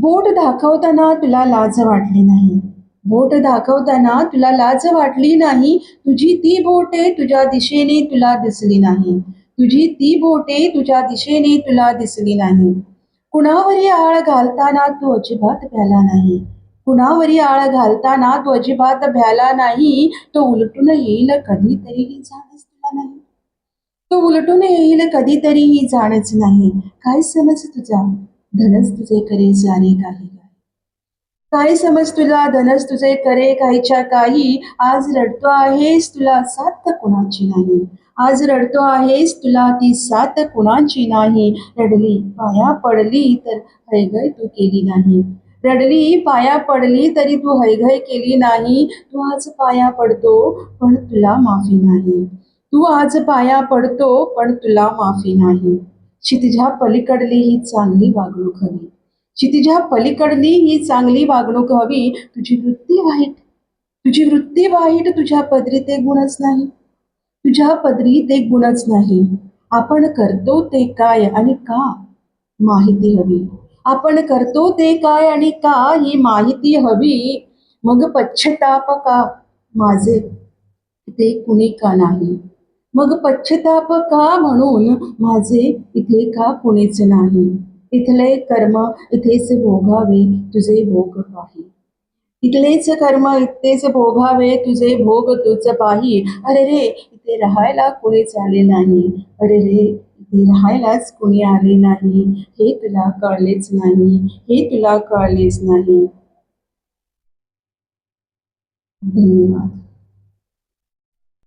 बोट दाखवताना तुला लाज वाटली नाही. बोट दाखवताना तुला लाज वाटली नाही. तुझी ती बोटे तुझ्या दिशेने तुला दिसली नाही. तुझी ती बोटे तुझ्या दिशेने तुला दिसली नाही. कुणावरी आळ घालताना तू अजिबात भ्याला नाही. कुणावरी आळ घालताना तू अजिबात भ्याला नाही. तो उलटून येईल कधीतरीही जाणच तुला नाही. तो उलटून येईल कधीतरीही जाणच नाही. काय समज तुझा? धनच तुझे करे सारे काही. काय समज तुला धनस तुझे करे काहीच्या काही. आज रडतो आहेस तुला साथ कुणाची नाही. आज रडतो आहेस तुला ती साथ कुणाची नाही. रडली पाया पडली तर हयगय तू केली नाही. रडली पाया पडली तरी तू हयगय केली नाही. तू आज पाया पडतो पण तुला माफी नाही. तू आज पाया पडतो पण तुला माफी नाही. क्षितिजा पलीकडली ही चांगली वागणूक हवी. क्षितिजा पलीकडली ही चांगली वागणूक हवी. तुझी वृत्ती वाईट. तुझी वृत्ती वाईट तुझ्या पदरी ते गुणच नाही. तुझ्या पदरी ते गुणच नाही. आपण करतो ते काय आणि का? माहिती हवी. आपण करतो ते काय आणि का ही माहिती हवी. मग पश्चताप का? माझे. ते कुणी का नाही? मग पश्चिताप का म्हणून माझे इथे का कुणीच नाही? इथले कर्म इथेच भोगावे तुझे भोग पाही. इथलेच कर्म इथेच भोगावे तुझे भोग तुझ पाही. अरे रे इथे राहायला कुणीच आले नाही. अरे रे इथे राहायलाच कुणी आले नाही. हे तुला कळलेच नाही. हे तुला कळलेच नाही. धन्यवाद.